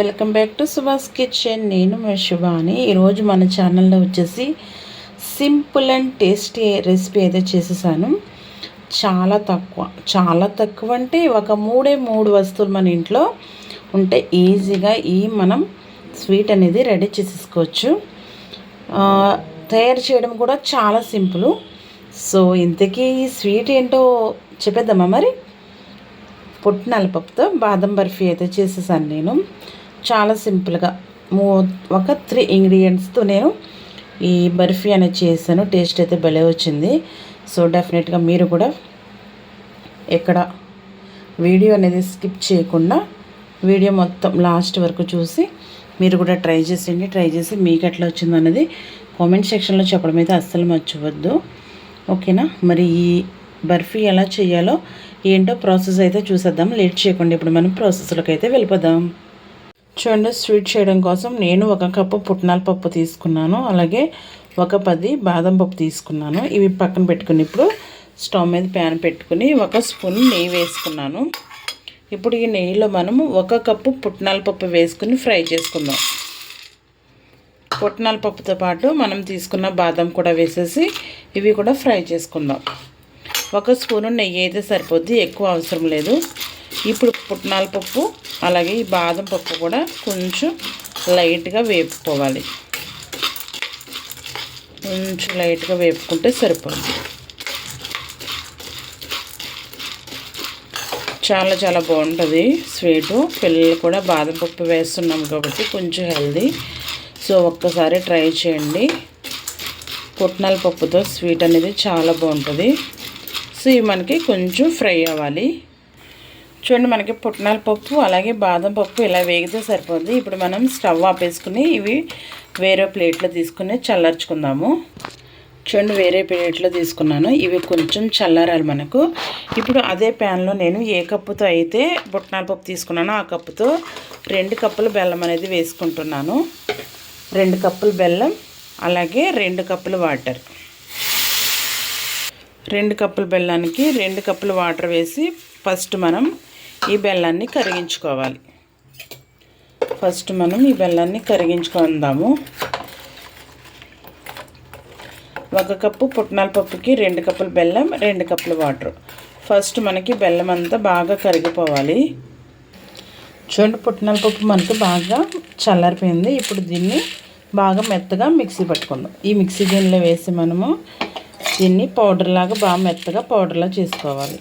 Welcome back to Subhash Kitchen నేను శుభాని. ఈరోజు మన ఛానల్లో వచ్చేసి సింపుల్ అండ్ టేస్టీ రెసిపీ అయితే చేసేసాను. చాలా తక్కువ చాలా తక్కువ అంటే ఒక మూడే మూడు వస్తువులు మన ఇంట్లో ఉంటే ఈజీగా ఈ మనం స్వీట్ అనేది రెడీ చేసేసుకోవచ్చు. తయారు చేయడం కూడా చాలా సింపుల్. సో ఇంతకీ ఈ స్వీట్ ఏంటో చెప్పేద్దామా మరి? పుట్నాల పప్పుతో బాదం బర్ఫీ అయితే చేసేసాను నేను. చాలా సింపుల్గా. మూ ఒక త్రీ ఇంగ్రీడియంట్స్తో నేను ఈ బర్ఫీ అనేది చేశాను. టేస్ట్ అయితే భలే వచ్చింది. సో డెఫినెట్గా మీరు కూడా ఎక్కడ వీడియో అనేది స్కిప్ చేయకుండా వీడియో మొత్తం లాస్ట్ వరకు చూసి మీరు కూడా ట్రై చేసేయండి. ట్రై చేసి మీకు ఎట్లా వచ్చింది అనేది కామెంట్ సెక్షన్లో చెప్పడం అయితే అస్సలు మర్చిపోవద్దు ఓకేనా? మరి ఈ బర్ఫీ ఎలా చేయాలో ఏంటో ప్రాసెస్ అయితే చూసేద్దాం. లేట్ చేయకుండా ఇప్పుడు మనం ప్రాసెస్లోకి అయితే వెళ్ళిపోదాం. చూడండి స్వీట్ చేయడం కోసం నేను ఒక కప్పు పుట్నాల పప్పు తీసుకున్నాను. అలాగే ఒక పది బాదం పప్పు తీసుకున్నాను. ఇవి పక్కన పెట్టుకుని ఇప్పుడు స్టవ్ మీద ప్యాన్ పెట్టుకుని ఒక స్పూన్ నెయ్యి వేసుకున్నాను. ఇప్పుడు ఈ నెయ్యిలో మనము ఒక కప్పు పుట్నాల పప్పు వేసుకుని ఫ్రై చేసుకుందాం. పుట్నాల పప్పుతో పాటు మనం తీసుకున్న బాదం కూడా వేసేసి ఇవి కూడా ఫ్రై చేసుకుందాం. ఒక స్పూను నెయ్యి అయితే సరిపోద్ది ఎక్కువ అవసరం లేదు. ఇప్పుడు పుట్నాల పప్పు అలాగే ఈ బాదం పప్పు కూడా కొంచెం లైట్గా వేపుకోవాలి. కొంచెం లైట్గా వేపుకుంటే సరిపోతుంది. చాలా చాలా బాగుంటుంది. స్వీటు పిల్లలు కూడా బాదం పప్పు వేస్తున్నాం కాబట్టి కొంచెం హెల్దీ. సో ఒక్కసారి ట్రై చేయండి. పుట్నాల పప్పుతో స్వీట్ అనేది చాలా బాగుంటుంది. సో ఇవి మనకి కొంచెం ఫ్రై అవ్వాలి. చూడండి మనకి పుట్నాల పప్పు అలాగే బాదం పప్పు ఇలా వేగితే సరిపోద్ది. ఇప్పుడు మనం స్టవ్ ఆపేసుకుని ఇవి వేరే ప్లేట్లో తీసుకుని చల్లార్చుకుందాము. చూడండి వేరే ప్లేట్లో తీసుకున్నాను. ఇవి కొంచెం చల్లారాలి మనకు. ఇప్పుడు అదే ప్యాన్లో నేను ఏ కప్పుతో అయితే పుట్నాల పప్పు తీసుకున్నానో ఆ కప్పుతో రెండు కప్పులు బెల్లం అనేది వేసుకుంటున్నాను. రెండు కప్పులు బెల్లం అలాగే రెండు కప్పులు వాటర్. రెండు కప్పుల బెల్లానికి రెండు కప్పులు వాటర్ వేసి ఫస్ట్ మనం ఈ బెల్లాన్ని కరిగించుకోవాలి. ఫస్ట్ మనం ఈ బెల్లాన్ని కరిగించుకుందాము. ఒక కప్పు పుట్నాల పప్పుకి రెండు కప్పుల బెల్లం రెండు కప్పుల వాటర్. ఫస్ట్ మనకి బెల్లం అంతా బాగా కరిగిపోవాలి. చూడండి పుట్నాల పప్పు మనకి బాగా చల్లారిపోయింది. ఇప్పుడు దీన్ని బాగా మెత్తగా మిక్సీ పట్టుకుందాం. ఈ మిక్సీ గిన్నెలో వేసి మనము దీన్ని పౌడర్ లాగా బాగా మెత్తగా పౌడర్లా చేసుకోవాలి.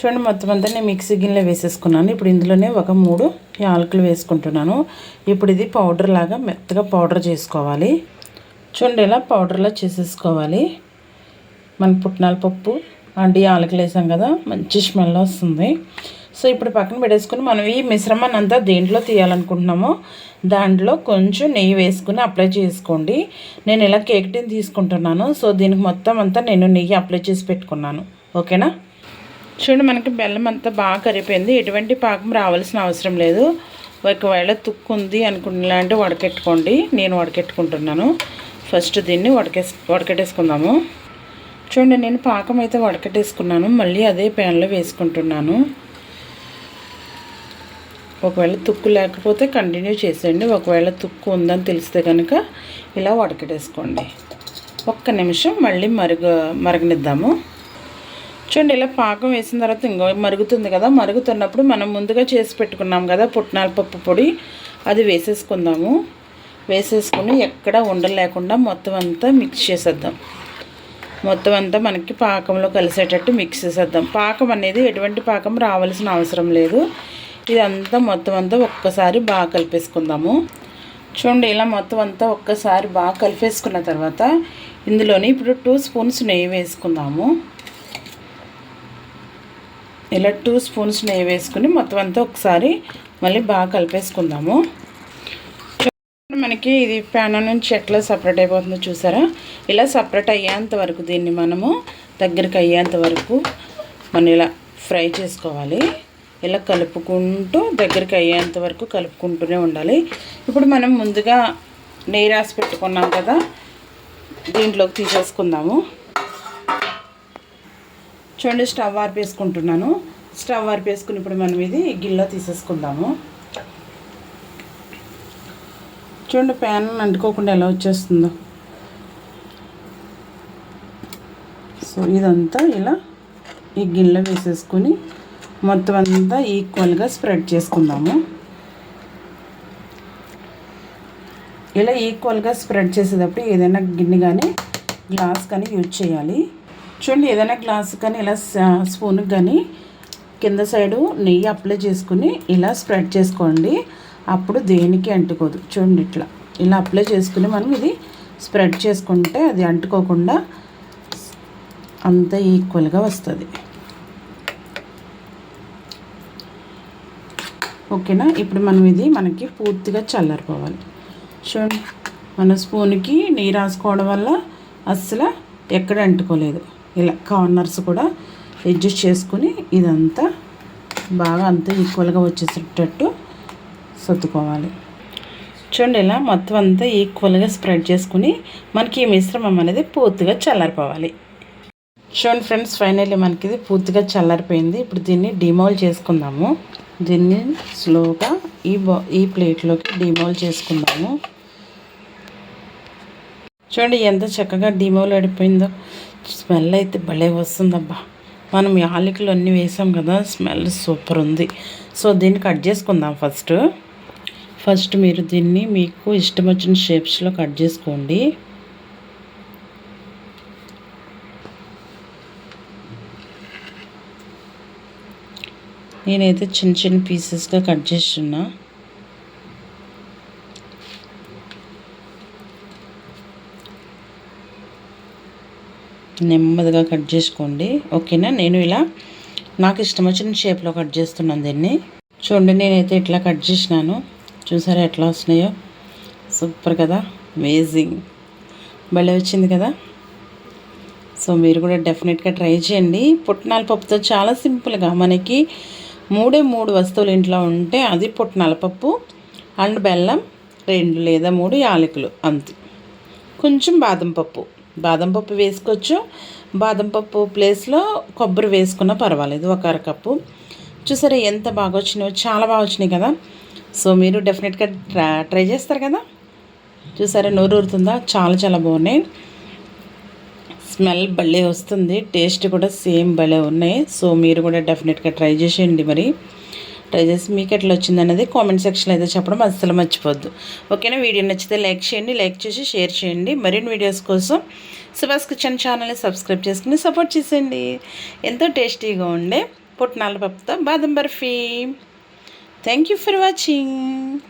చూడండి మొత్తం అంతా నేను మిక్సీ గిన్నెలో వేసేసుకున్నాను. ఇప్పుడు ఇందులోనే ఒక మూడు యాలకులు వేసుకుంటున్నాను. ఇప్పుడు ఇది పౌడర్ లాగా మెత్తగా పౌడర్ చేసుకోవాలి. చూడండి ఇలా పౌడర్లా చేసేసుకోవాలి. మన పుట్నాల పప్పు అంటే యాలకులు వేసాం కదా మంచి స్మెల్ వస్తుంది. సో ఇప్పుడు పక్కన పెట్టేసుకుని మనం ఈ మిశ్రమాన్ని అంతా దేంట్లో తీయాలనుకుంటున్నామో దాంట్లో కొంచెం నెయ్యి వేసుకుని అప్లై చేసుకోండి. నేను ఇలా కేక్ టిన్ తీసుకుంటున్నాను. సో దీనికి మొత్తం అంతా నేను నెయ్యి అప్లై చేసి పెట్టుకున్నాను. ఓకేనా? చూడండి మనకి బెల్లం అంతా బాగా కరిగిపోయింది. ఎటువంటి పాకం రావాల్సిన అవసరం లేదు. ఒకవేళ తుక్కు ఉంది అనుకున్నలాంటి వడకెట్టుకోండి. నేను వడకెట్టుకుంటున్నాను. ఫస్ట్ దీన్ని వడకే వడకెట్టేసుకుందాము. చూడండి నేను పాకం అయితే వడకట్టేసుకున్నాను. మళ్ళీ అదే ప్యాన్లో వేసుకుంటున్నాను. ఒకవేళ తుక్కు లేకపోతే కంటిన్యూ చేసేయండి. ఒకవేళ తుక్కు ఉందని తెలిస్తే కనుక ఇలా వడకటేసుకోండి ఒక్క నిమిషం మళ్ళీ మరుగ మరగనిద్దాము. చూడండి ఇలా పాకం వేసిన తర్వాత ఇంకో మరుగుతుంది కదా మరుగుతున్నప్పుడు మనం ముందుగా చేసి పెట్టుకున్నాం కదా పుట్నాల పప్పు పొడి అది వేసేసుకుందాము. వేసేసుకుని ఎక్కడ ఉండలేకుండా మొత్తం అంతా మిక్స్ చేసేద్దాం. మొత్తం అంతా మనకి పాకంలో కలిసేటట్టు మిక్స్ చేసేద్దాం. పాకం అనేది ఎటువంటి పాకం రావాల్సిన అవసరం లేదు. ఇదంతా మొత్తం అంతా ఒక్కసారి బాగా కలిపేసుకుందాము. చూడండి ఇలా మొత్తం అంతా ఒక్కసారి బాగా కలిపేసుకున్న తర్వాత ఇందులోని ఇప్పుడు టూ స్పూన్స్ నెయ్యి వేసుకుందాము. ఇలా టూ స్పూన్స్ నెయ్యి వేసుకుని మొత్తం అంతా ఒకసారి మళ్ళీ బాగా కలిపేసుకుందాము. మనకి ఇది ప్యాన్ నుంచి ఎట్లా సపరేట్ అయిపోతుందో చూసారా? ఇలా సపరేట్ అయ్యేంత వరకు దీన్ని మనము దగ్గరికి అయ్యేంత వరకు మనం ఇలా ఫ్రై చేసుకోవాలి. ఇలా కలుపుకుంటూ దగ్గరికి అయ్యేంత వరకు కలుపుకుంటూనే ఉండాలి. ఇప్పుడు మనం ముందుగా నెయ్యి రాసి పెట్టుకున్నాం కదా దీంట్లోకి తీసేసుకుందాము. చూడండి స్టవ్ ఆర్పేసుకుంటున్నాను. స్టవ్ ఆర్పేసుకుని ఇప్పుడు మనం ఇది గిన్నెలో తీసేసుకుందాము. చూడండి ప్యాన్ అంటుకోకుండా ఎలా వచ్చేస్తుందో. సో ఇదంతా ఇలా ఈ గిన్నెలో వేసేసుకొని మొత్తం అంతా ఈక్వల్గా స్ప్రెడ్ చేసుకుందాము. ఇలా ఈక్వల్గా స్ప్రెడ్ చేసేటప్పుడు ఏదైనా గిన్నె కానీ గ్లాస్ కానీ యూజ్ చేయాలి. చూడండి ఏదైనా గ్లాస్ కానీ ఇలా స్పూన్కి కానీ కింద సైడు నెయ్యి అప్లై చేసుకుని ఇలా స్ప్రెడ్ చేసుకోండి. అప్పుడు దేనికి అంటుకోదు. చూడండి ఇట్లా. ఇలా అప్లై చేసుకుని మనం ఇది స్ప్రెడ్ చేసుకుంటే అది అంటుకోకుండా అంత ఈక్వల్గా వస్తుంది. ఓకేనా? ఇప్పుడు మనం ఇది మనకి పూర్తిగా చల్లారిపోవాలి. చూడండి. మన స్పూన్కి నీరు రాసుకోవడం వల్ల అస్సలు ఎక్కడ అంటుకోలేదు. ఇలా కార్నర్స్ కూడా అడ్జస్ట్ చేసుకుని ఇదంతా బాగా అంతా ఈక్వల్గా వచ్చేసేటట్టు సర్దుకోవాలి. చూడండి ఇలా మొత్తం అంతా ఈక్వల్గా స్ప్రెడ్ చేసుకుని మనకి ఈ మిశ్రమం అనేది పూర్తిగా చల్లారిపోవాలి. చూడండి ఫ్రెండ్స్ ఫైనల్లీ మనకి ఇది పూర్తిగా చల్లారిపోయింది. ఇప్పుడు దీన్ని డిమోల్ చేసుకుందాము. దీన్ని స్లోగా ఈ బా ఈ ప్లేట్లోకి డిమోల్ చేసుకుందాము. చూడండి ఎంత చక్కగా డిమోల్ అడిపోయిందో స్మెల్ అయితే భలే వస్తుందబ్బా. మనం యాలకులు అన్నీ వేసాం కదా స్మెల్ సూపర్ ఉంది. సో దీన్ని కట్ చేసుకుందాం ఫస్ట్. ఫస్ట్ మీరు దీన్ని మీకు ఇష్టం వచ్చిన షేప్స్లో కట్ చేసుకోండి. నేనైతే చిన్న చిన్న పీసెస్గా కట్ చేస్తున్నా. నెమ్మదిగా కట్ చేసుకోండి. ఓకేనా? నేను ఇలా నాకు ఇష్టం వచ్చిన షేప్లో కట్ చేస్తున్నాను దీన్ని. చూడండి నేనైతే ఇట్లా కట్ చేసినాను. చూసారా ఎట్లా వస్తున్నాయో? సూపర్ కదా? అమేజింగ్ భలే వచ్చింది కదా? సో మీరు కూడా డెఫినెట్గా ట్రై చేయండి. పుట్నాల పప్పుతో చాలా సింపుల్గా మనకి మూడే మూడు వస్తువులు ఇంట్లో ఉంటే అది పుట్నాల పప్పు అండ్ బెల్లం రెండు లేదా మూడు యాలకులు అంతే. కొంచెం బాదం పప్పు. బాదం పప్పు వేసుకోవచ్చు. బాదం పప్పు ప్లేస్లో కొబ్బరి వేసుకున్నా పర్వాలేదు ఒక అరకప్పు. చూసారా ఎంత బాగా వచ్చినాయో చాలా బాగా వచ్చినాయి కదా. సో మీరు డెఫినెట్గా ట్రా ట్రై చేస్తారు కదా. చూసారా నోరు ఊరుతుందా? చాలా చాలా బాగున్నాయి. స్మెల్ భలే వస్తుంది టేస్ట్ కూడా సేమ్ భలే ఉన్నాయి. సో మీరు కూడా డెఫినెట్గా ట్రై చేసేయండి మరి. ట్రై చేసి మీకు ఎట్లా వచ్చింది అనేది కామెంట్ సెక్షన్లో అయితే చెప్పడం అస్సలు మర్చిపోద్దు ఓకేనా? వీడియో నచ్చితే లైక్ చేయండి లైక్ చేసి షేర్ చేయండి. మరిన్ని వీడియోస్ కోసం సుభాష్ కిచెన్ ఛానల్ని సబ్స్క్రైబ్ చేసుకుని సపోర్ట్ చేసేయండి. ఎంతో టేస్టీగా ఉండే పుట్నాల పప్పుతో బాదం barfi. Thank you for watching